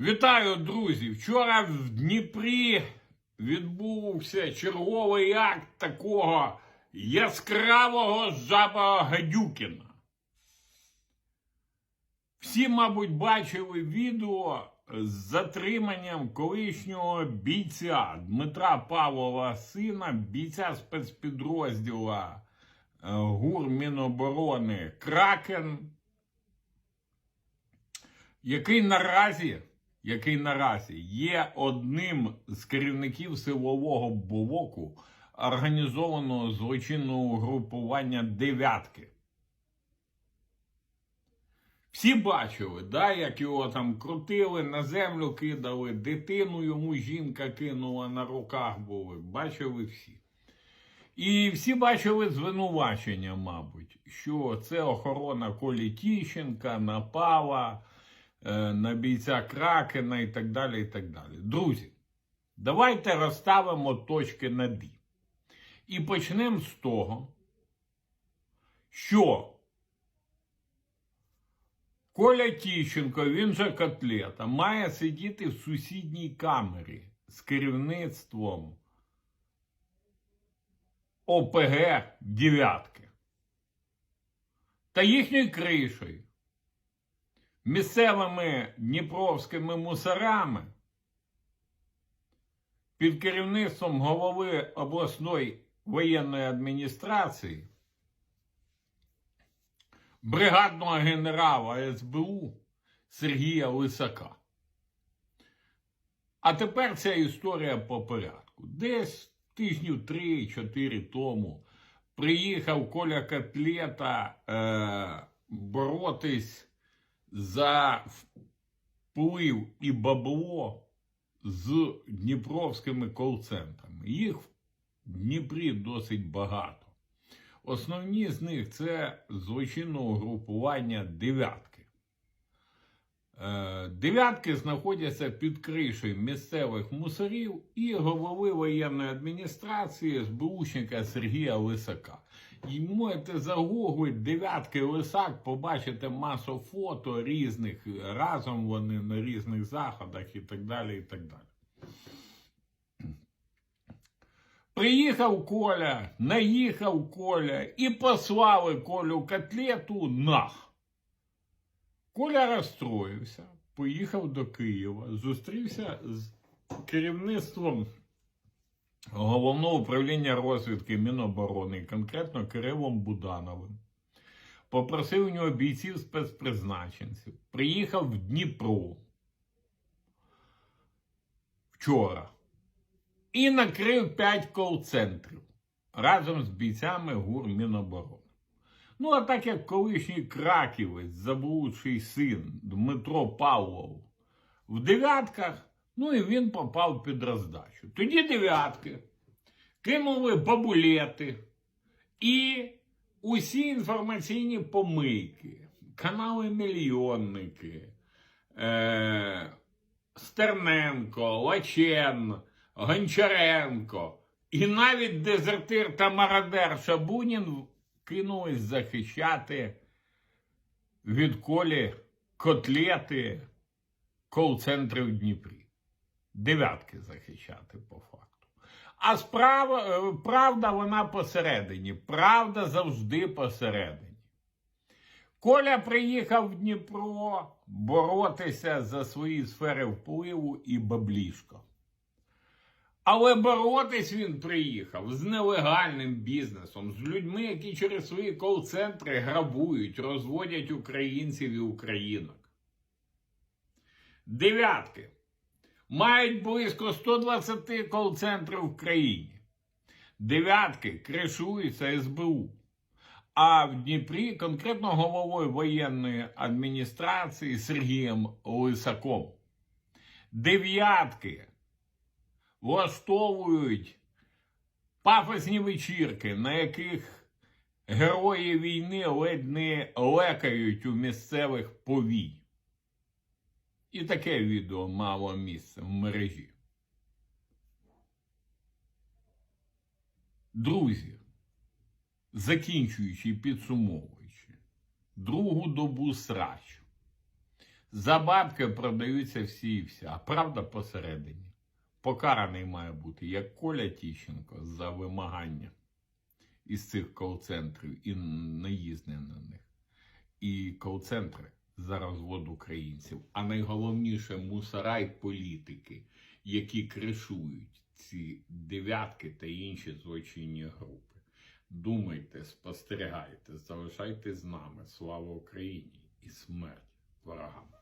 Вітаю, друзі! Вчора в Дніпрі відбувся черговий акт такого яскравого жаба Гадюкіна. Всі, мабуть, бачили відео з затриманням колишнього бійця Дмитра Павлова сина, бійця спецпідрозділа е, ГУР Міноборони Кракен який наразі, який наразі є одним з керівників силового блоку організованого злочинного групування дев'ятки. Всі бачили, да, як його там крутили, на землю кидали, дитину йому жінка кинула на руках були. Бачили всі. І всі бачили звинувачення, мабуть, що це охорона Колі Тіщенка напала на бійця Кракена і так далі. і так далі. Друзі, давайте розставимо точки над «і». І почнемо з того, що Коля Тіщенко, він же котлета, має сидіти в сусідній камері з керівництвом ОПГ дев'ятки та їхньою кришею, місцевими дніпровськими мусорами під керівництвом голови обласної воєнної адміністрації, бригадного генерала СБУ Сергія Лисака. А тепер ця історія по порядку. Десь тижнів 3-4 тому приїхав Коля Котлета е, боротись за вплив і бабло з дніпровськими кол-центрами. Їх в Дніпрі досить багато. Основні з них це злочинне угрупування дев'ятки. Дев'ятки знаходяться під кришею місцевих мусорів і голови воєнної адміністрації СБУшника Сергія Лисака. І можете загуглити дев'ятки Лисак, побачите масу фото різних, разом вони на різних заходах і так далі. і так далі. Приїхав Коля, наїхав Коля і послали Колю котлету нах. Коля розстроївся, поїхав до Києва, зустрівся з керівництвом головного управління розвідки Міноборони, конкретно Кирилом Будановим. Попросив у нього бійців спецпризначенців. Приїхав в Дніпро вчора і накрив 5 кол-центрів разом з бійцями ГУР Міноборони. Ну, а так як колишній краківець, заблудший син Дмитро Павлов в дев'ятках, ну і він попав під роздачу. Тоді дев'ятки кинули бабулети і усі інформаційні помийки, канали мільйонники, е- Стерненко, Лачен, Гончаренко і навіть дезертир та мародер Шабунін кинулись захищати від колі котлети кол-центри в Дніпрі. Дев'ятки захищати по факту. А справа, е, правда, вона посередині. Правда завжди посередині. Коля приїхав в Дніпро боротися за свої сфери впливу і баблішко. Але боротись він приїхав з нелегальним бізнесом, з людьми, які через свої кол-центри грабують, розводять українців і українок. Дев'ятки. Мають близько 120 кол-центрів в країні. Дев'ятки кришуються СБУ. А в Дніпрі конкретно головою воєнної адміністрації Сергієм Лисаком. Дев'ятки влаштовують пафосні вечірки, на яких герої війни ледь не лекають у місцевих повій. І таке відео мало місце в мережі. Друзі, закінчуючи і підсумовуючи другу добу срачу, За бабки продаються всі і вся, а правда посередині. Покараний має бути як Коля Тіщенко за вимагання із цих кол-центрів і наїзди на них. І кол-центри за розвод українців. А найголовніше мусора й політики, які кришують ці дев'ятки та інші злочинні групи. Думайте, спостерігайте, залишайтесь з нами. Слава Україні і смерть ворогам!